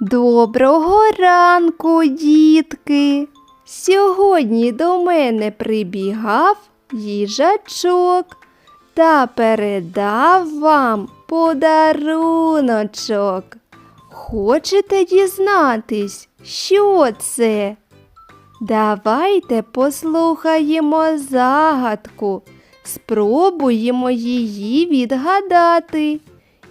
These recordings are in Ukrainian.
Доброго ранку, дітки. Сьогодні до мене прибігав їжачок та передав вам подаруночок. Хочете дізнатись, що це? Давайте послухаємо загадку, спробуємо її відгадати.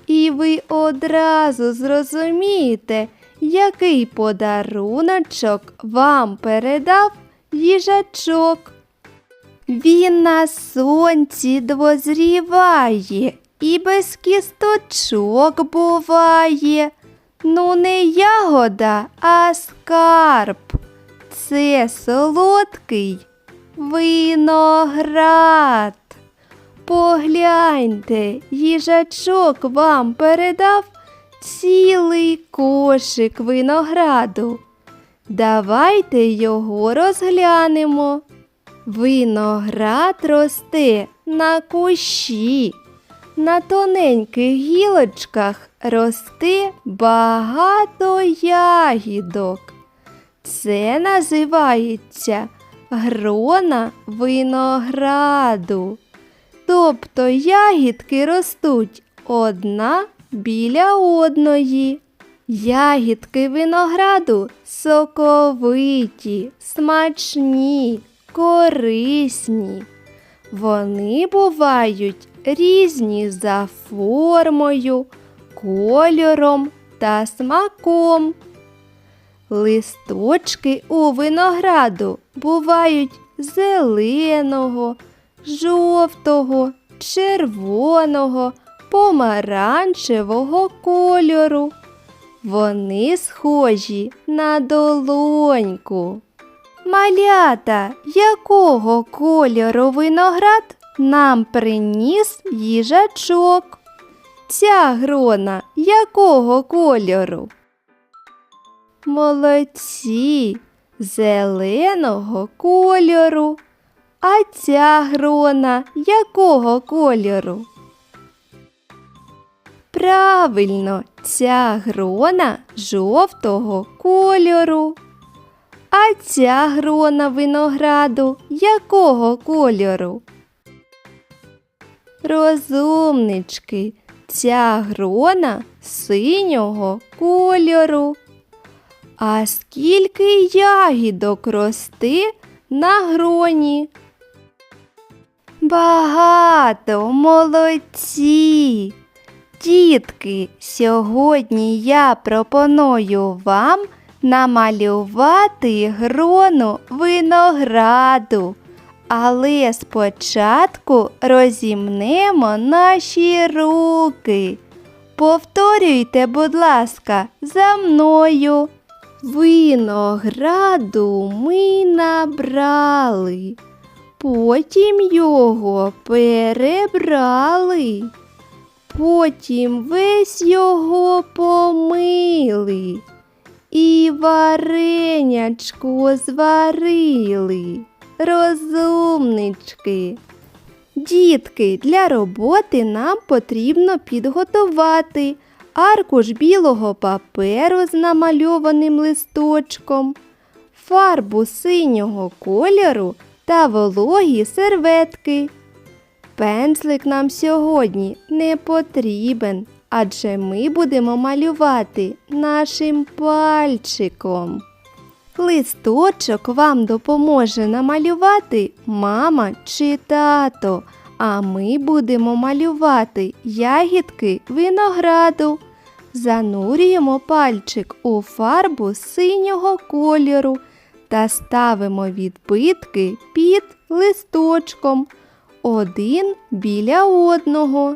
І ви одразу зрозумієте, який подаруночок вам передав їжачок. Він на сонці дозріває і без кісточок буває. Ну, не ягода, а скарб. Це солодкий виноград. Погляньте, їжачок вам передав цілий кошик винограду. Давайте його розглянемо. Виноград росте на кущі. На тоненьких гілочках росте багато ягідок. Це називається грона винограду. Тобто ягідки ростуть одна біля одної. Ягідки винограду соковиті, смачні, корисні. Вони бувають різні за формою, кольором та смаком. Листочки у винограду бувають зеленого, жовтого, червоного, помаранчевого кольору. Вони схожі на долоньку. Малята, якого кольору виноград нам приніс їжачок? Ця грона якого кольору? Молодці, зеленого кольору. А ця грона якого кольору? Правильно, ця грона жовтого кольору. А ця грона винограду якого кольору? Розумнички, ця грона синього кольору. А скільки ягідок росте на гроні? Багато молодці. Дітки, сьогодні я пропоную вам намалювати грону винограду. Але спочатку розімнемо наші руки. Повторюйте, будь ласка, за мною. Винограду ми набрали, потім його перебрали, потім весь його помили і варенячку зварили. Розумнички. Дітки, для роботи нам потрібно підготувати аркуш білого паперу з намальованим листочком, фарбу синього кольору та вологі серветки. Пензлик нам сьогодні не потрібен, адже ми будемо малювати нашим пальчиком. Листочок вам допоможе намалювати мама чи тато, а ми будемо малювати ягідки винограду. Занурюємо пальчик у фарбу синього кольору та ставимо відбитки під листочком один біля одного.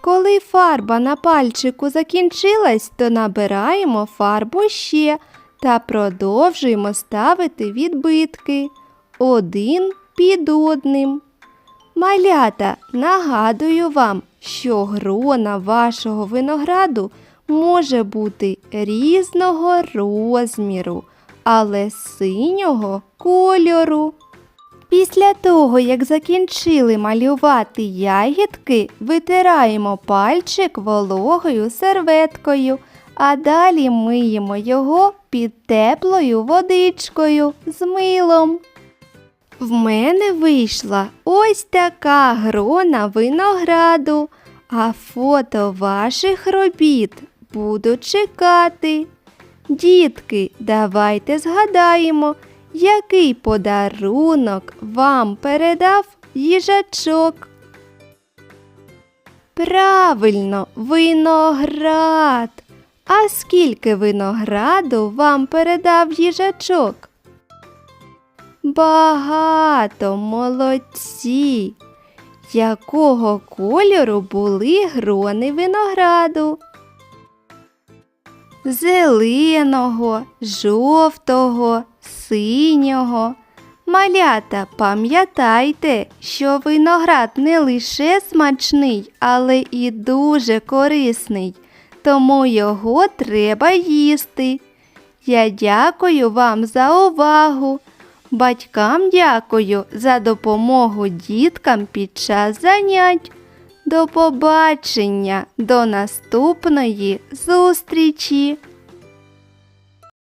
Коли фарба на пальчику закінчилась, то набираємо фарбу ще та продовжуємо ставити відбитки один під одним. Малята, нагадую вам, що грона вашого винограду може бути різного розміру, але синього кольору. Після того, як закінчили малювати ягідки, витираємо пальчик вологою серветкою, а далі миємо його під теплою водичкою з милом. В мене вийшла ось така грона винограду, а фото ваших робіт буду чекати. Дітки, давайте згадаємо, який подарунок вам передав їжачок. Правильно, виноград. А скільки винограду вам передав їжачок? Багато молодці. Якого кольору були грони винограду? Зеленого, жовтого, синього. Малята, пам'ятайте, що виноград не лише смачний, але і дуже корисний, тому його треба їсти. Я дякую вам за увагу. Батькам дякую за допомогу діткам під час занять. До побачення, до наступної зустрічі!